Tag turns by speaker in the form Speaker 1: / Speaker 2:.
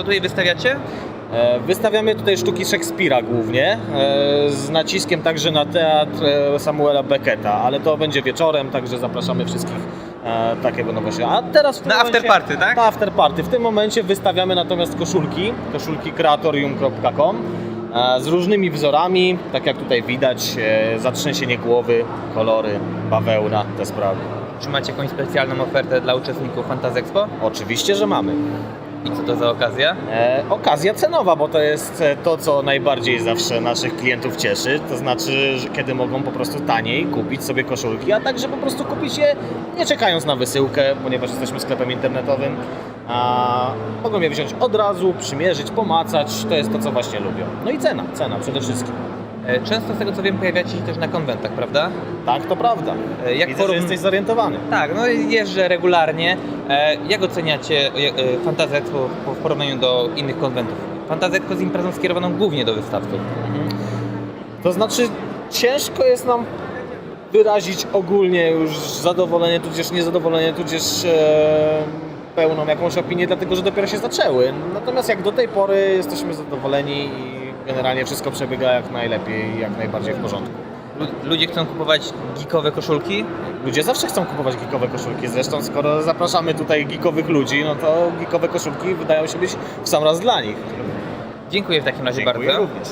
Speaker 1: Co tutaj wystawiacie?
Speaker 2: E, Wystawiamy tutaj sztuki Szekspira głównie, e, z naciskiem także na teatr e, Samuela Becketa, ale to będzie wieczorem, także zapraszamy wszystkich e, takiego nowego. A teraz
Speaker 1: Na afterparty, tak?
Speaker 2: Na afterparty. W tym momencie wystawiamy natomiast koszulki, koszulki kreatorium.com z różnymi wzorami, tak jak tutaj widać, zatrzęsienie głowy, kolory, bawełna, te sprawy.
Speaker 1: Czy macie jakąś specjalną ofertę dla uczestników Fantasy Expo?
Speaker 2: Oczywiście, że mamy.
Speaker 1: I co to za okazja?
Speaker 2: E, okazja cenowa, bo to jest e, to, co najbardziej zawsze naszych klientów cieszy. To znaczy, że kiedy mogą po prostu taniej kupić sobie koszulki, a także po prostu kupić je nie czekając na wysyłkę, ponieważ jesteśmy sklepem internetowym. A mogą je wziąć od razu, przymierzyć, pomacać. To jest to, co właśnie lubią. No i cena, cena przede wszystkim.
Speaker 1: E, Często z tego co wiem pojawiacie się też na konwentach, prawda?
Speaker 2: Tak, to prawda.
Speaker 1: E, Jak
Speaker 2: Widzę, że jesteś zorientowany.
Speaker 1: Tak, no jeżdżę regularnie. E, Jak oceniacie Fantasy Expo w porównaniu do innych konwentów? Fantasy Expo jest imprezą skierowaną głównie do wystawców.
Speaker 2: To znaczy, ciężko jest nam wyrazić ogólnie już zadowolenie, tudzież niezadowolenie, tudzież pełną jakąś opinię, dlatego że dopiero się zaczęły. Natomiast jak do tej pory jesteśmy zadowoleni i generalnie wszystko przebiega jak najlepiej i jak najbardziej w porządku.
Speaker 1: Lu- Ludzie chcą kupować geekowe koszulki.
Speaker 2: Ludzie zawsze chcą kupować geekowe koszulki, zresztą skoro zapraszamy tutaj geekowych ludzi, no to geekowe koszulki wydają się być w sam raz dla nich.
Speaker 1: Dziękuję w takim razie
Speaker 2: Dziękuję
Speaker 1: bardzo.
Speaker 2: również.